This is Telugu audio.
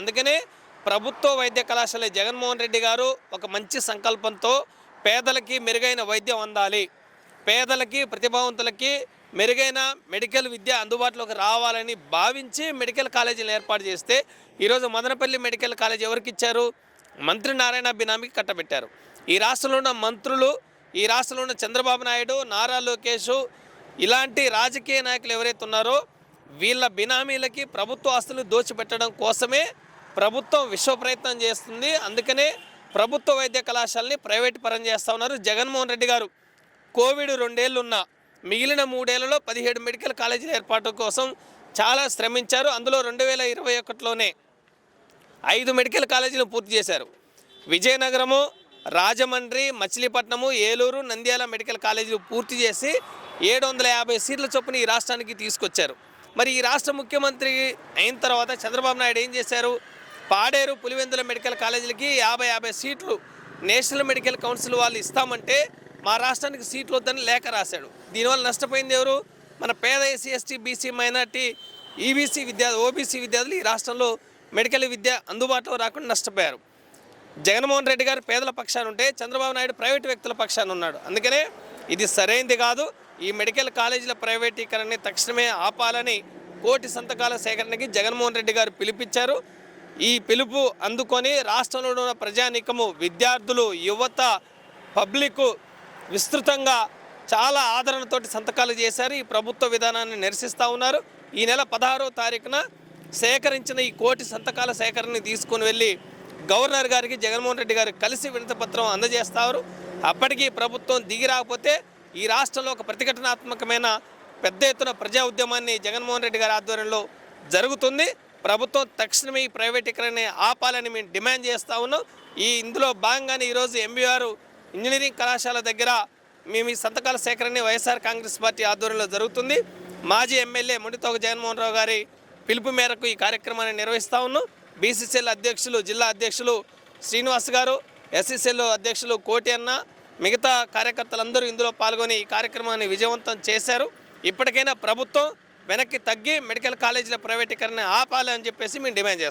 అందుకనే ప్రభుత్వ వైద్య కళాశాల జగన్మోహన్ రెడ్డి గారు ఒక మంచి సంకల్పంతో పేదలకి మెరుగైన వైద్యం అందాలి. పేదలకి ప్రతిభావంతులకి మెరుగైన మెడికల్ విద్య అందుబాటులోకి రావాలని భావించి మెడికల్ కాలేజీలు ఏర్పాటు చేస్తే ఈరోజు మదనపల్లి మెడికల్ కాలేజ్ ఎవరికి ఇచ్చారు? మంత్రి నారాయణ బినామీకి కట్టబెట్టారు. ఈ రాష్ట్రంలో ఉన్న మంత్రులు ఈ రాష్ట్రంలో ఉన్న చంద్రబాబు నాయుడు నారా లోకేష్ ఇలాంటి రాజకీయ నాయకులు ఎవరైతే ఉన్నారో వీళ్ళ బినామీలకి ప్రభుత్వ ఆస్తులు దోచిపెట్టడం కోసమే ప్రభుత్వం విశ్వ ప్రయత్నం చేస్తుంది. అందుకనే ప్రభుత్వ వైద్య కళాశాలని ప్రైవేట్ పరం చేస్తూ ఉన్నారు. జగన్మోహన్ రెడ్డి గారు కోవిడ్ రెండేళ్ళు ఉన్న మిగిలిన మూడేళ్ళలో పదిహేడు మెడికల్ కాలేజీల ఏర్పాటు కోసం చాలా శ్రమించారు. అందులో రెండు వేల ఇరవై ఒకటిలోనే ఐదు మెడికల్ కాలేజీలు పూర్తి చేశారు. విజయనగరము రాజమండ్రి మచిలీపట్నము ఏలూరు నంద్యాల మెడికల్ కాలేజీలు పూర్తి చేసి ఏడు వందల యాభై సీట్ల చొప్పున ఈ రాష్ట్రానికి తీసుకొచ్చారు. మరి ఈ రాష్ట్ర ముఖ్యమంత్రి అయిన తర్వాత చంద్రబాబు నాయుడు ఏం చేశారు? పాడేరు పులివెందుల మెడికల్ కాలేజీలకి యాభై యాభై సీట్లు నేషనల్ మెడికల్ కౌన్సిల్ వాళ్ళు ఇస్తామంటే మా రాష్ట్రానికి సీట్లు వద్దని లేఖ రాశాడు. దీనివల్ల నష్టపోయింది ఎవరు? మన పేద SC ST BC minority EBC విద్యార్థి ఓబీసీ విద్యార్థులు ఈ రాష్ట్రంలో మెడికల్ విద్య అందుబాటులో రాకుండా నష్టపోయారు. జగన్మోహన్ రెడ్డి గారు పేదల పక్షాన ఉంటే చంద్రబాబు నాయుడు ప్రైవేటు వ్యక్తుల పక్షాన ఉన్నాడు. అందుకనే ఇది సరైంది కాదు. ఈ మెడికల్ కాలేజీల ప్రైవేటీకరణని తక్షణమే ఆపాలని కోటి సంతకాల సేకరణకి జగన్మోహన్ రెడ్డి గారు పిలిపించారు. ఈ పిలుపు అందుకొని రాష్ట్రంలో ఉన్న ప్రజానీకము విద్యార్థులు యువత పబ్లిక్ విస్తృతంగా చాలా ఆదరణతోటి సంతకాలు చేశారు. ఈ ప్రభుత్వ విధానాన్ని నిరసిస్తూ ఉన్నారు. ఈ నెల పదహారో తారీఖున సేకరించిన ఈ కోటి సంతకాల సేకరణని తీసుకొని వెళ్ళి గవర్నర్ గారికి జగన్మోహన్ రెడ్డి గారికి కలిసి వినతపత్రం అందజేస్తారు అప్పటికీ ప్రభుత్వం దిగి రాకపోతే ఈ రాష్ట్రంలో ఒక ప్రతిఘటనాత్మకమైన పెద్ద ఎత్తున ప్రజా ఉద్యమాన్ని జగన్మోహన్ రెడ్డి గారి ఆధ్వర్యంలో జరుగుతుంది. ప్రభుత్వం తక్షణమే ఈ ప్రైవేటీకరణని ఆపాలని మేము డిమాండ్ చేస్తూ ఉన్నాం. ఈ ఇందులో భాగంగానే ఈరోజు ఎంబీఆర్ ఇంజనీరింగ్ కళాశాల దగ్గర మేము ఈ సంతకాల సేకరణ వైఎస్ఆర్ కాంగ్రెస్ పార్టీ ఆధ్వర్యంలో జరుగుతుంది. మాజీ ఎమ్మెల్యే ముడితోక జగన్మోహన్ రావు గారి పిలుపు మేరకు ఈ కార్యక్రమాన్ని నిర్వహిస్తూ ఉన్నాం. బీసీసీఎల్ అధ్యక్షులు జిల్లా అధ్యక్షులు శ్రీనివాస్ గారు ఎస్సీసీఎల్ అధ్యక్షులు కోటి అన్న మిగతా కార్యకర్తలందరూ ఇందులో పాల్గొని ఈ కార్యక్రమాన్ని విజయవంతం చేశారు. ఇప్పటికైనా ప్రభుత్వం వెనక్కి తగ్గి మెడికల్ కాలేజీల ప్రైవేటీకరణ ఆపాలి అని చెప్పేసి మేము డిమాండ్ చేస్తాం